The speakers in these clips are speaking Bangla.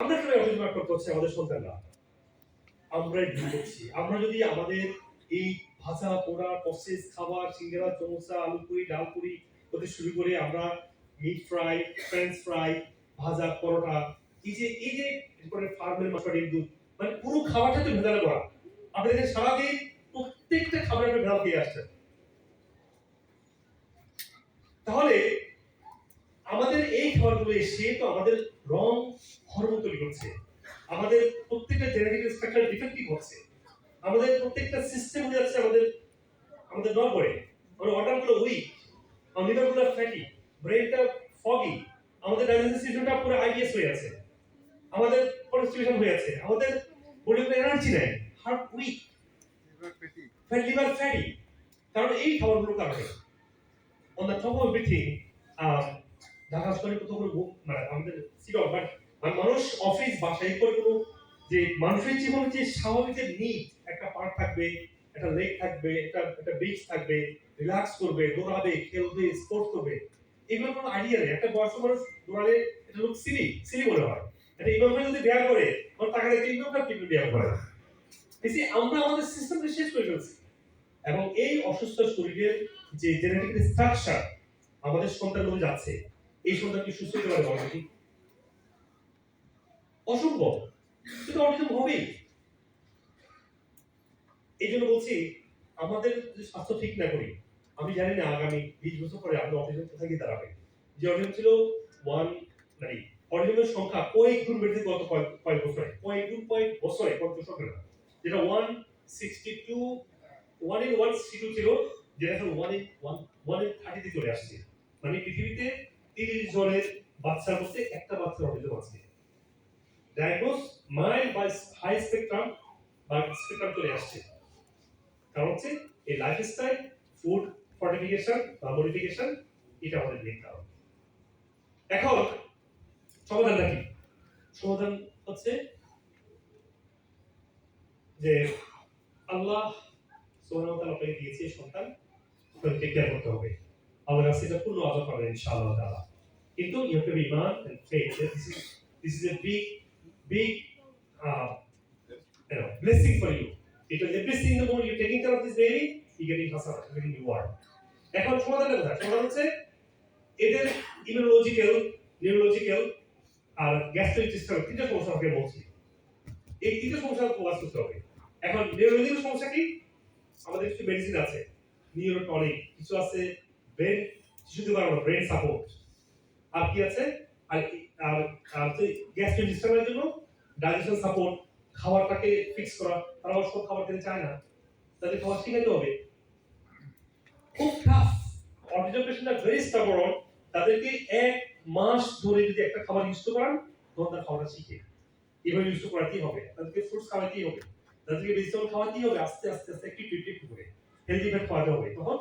আমরা কেন আক্রান্ত হচ্ছে, আমাদের সন্তানরা। ভুল করছি। আমরা যদি আমাদের এই ভাজা পোড়া প্রসেস খাবার, সিঙ্গারা আলু পুরি ডাল পুরি হতে শুরু করে আমরা মিট ফ্রাই ফ্রেঞ্চ ফ্রাই ভাজা, পরোটা, এই যে এই যে এরপরে ফার্মের মাছ দুধ মানে পুরো খাবারটা তো ভেজালে করা আপনি দেখেন সারাদিন প্রত্যেকটা খাবারের আপনি ভেজাল খেয়ে আসছেন। তাহলে আমাদের খাবারগুলো এসে তো আমাদের রং হরমোন তৈরি করছে। আমাদের প্রত্যেকটা জেনেটিক স্ট্রাকচার ডিফেক্টিভ হচ্ছে আমাদের প্রত্যেকটা সিস্টেম হয়ে যাচ্ছে আমাদের আমাদের নড়বড়ে। আমাদের অর্ডারগুলো উইক আমাদের লিভারগুলো ফ্যাটি ব্রেনটা ফগি আমাদের ডাইজেস্টিভ সিস্টেমটা পুরো আইবিএস হয়ে আছে। আমাদের কনস্টিটিউশন হয়ে আছে। আমাদের বডিতে এনার্জি নেই। Heart weak fat liver fatty কারণ এই খাবারগুলোর কারণে on the top of everything Dhaka কোনো বুক মানে আমাদের বাট মানে মানুষ অফিস বাসায় করে কোনো যে মানুষের জীবনে যে স্বাভাবিক যে নিড একটা পার্ট থাকবে, একটা লেক থাকবে, একটা একটা বিচ থাকবে রিল্যাক্স করবে, দৌড়াবে, খেলবে স্পোর্ট করবে কোনো আইডিয়া নেই। একটা বয়স্ক মানুষ দৌড়ালে এটা লোক সিলি সিলি মনে হয়। যদি দেয়া করে টাকা দেখে কিন্তু দেয়া করে। বেশি আমরা আমাদের সিস্টেমকে শেষ করে ফেলছি। এবং এই অসুস্থ শরীরের যে জেনেটিক স্ট্রাকচার আমাদের সন্তানগুলো যাচ্ছে। এই সন্তানকে সুস্থ হতে পারে বলা ঠিক অসম্ভব কিন্তু অটিজম হবেই। এই জন্য বলছি, আমাদের স্বাস্থ্য ঠিক না করি, আমি জানি না আগামী বিশ বছর পরে আমাদের অটিজম কোথায় গিয়ে দাঁড়াবে যে অটিজম ছিল ওয়ান মানে অটিজমের সংখ্যা কয়েক গুণ বেড়েছে গত কয়েক বছরে। কয়েক গুণ, কয়েক বছরে কয়েক দশকে না যেটা one sixty two one in one sixty two ছিল, যেটা এখন one in one one in থার্টিতে চলে আসছে। মানে পৃথিবীতে তিরিশ জনের বাচ্চার মধ্যে একটা বাচ্চার অটিজম আছে ডায়াগনোস মাইল্ড বা হাই স্পেকট্রাম বা স্পেকট্রাম চলে আসছে। কারণ হচ্ছে এই লাইফস্টাইল ফুড ফর্টিফিকেশন বা মডিফিকেশন এটা আমাদের মেন কারণ। এখন সমাধানটা কি? সমাধান হচ্ছে যে আল্লাহ সোহান তাআলা আপনাকে দিয়েছে সন্তান, আপনাকে কেয়ার করতে হবে। আল্লাহ কাছে এটা পূর্ণ আদর পাবেন ইনশাআল্লাহ তাআলা। কিন্তু be Iman and faith this is this is a big big uh, you know, blessing for you. Because every single moment you're taking care of this baby, you're getting hasana, you're getting reward. এখন সমাধানটা কোথায় সমাধান হচ্ছে এদের ইমিউনোলজিক্যাল নিউরোলজিক্যাল আর গ্যাস্ট্রোইন্টেস্টাইনাল তিনটা সমস্যা আমাকে বলছি। এই তিনটা সমস্যা প্রকাশ করতে হবে। এখন নিউরোলজিক্যাল সমস্যা কি? আমাদের কিছু মেডিসিন আছে। নিউরোটনিক কিছু আছে ব্রেন শিশুদের বানানো ব্রেন সাপোর্ট আর কি আছে? আর আর হচ্ছে গ্যাস্ট্রোইন্টেস্টাইনাল জন্য ডাইজেশন সাপোর্ট খাবারটাকে ফিক্স করা। তারা অবশ্য খাবার খেতে চায় না। তাদের খাবার হবে। খুব টাফ অটিজম পেশেন্টরা ভেরি স্টাবরন তাদেরকে এক মাস ধরে যদি একটা খাবার ইউজ করান, তখন তার খাবারটা শিখে এভাবে ইউজ করাতেই হবে। তাদেরকে ফ্রুটস খাওয়াতেই হবে। তাদেরকে ভেজিটেবল খাওয়াতেই হবে। আস্তে আস্তে আস্তে একটু একটু করে। হেলদি ফ্যাট খাওয়াতে হবে। তখন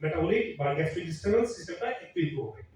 মেটাবলিক বা গ্যাস্ট্রোইন্টেস্টাইনাল সিস্টেমটা একটু ইম্প্রুভ হবে।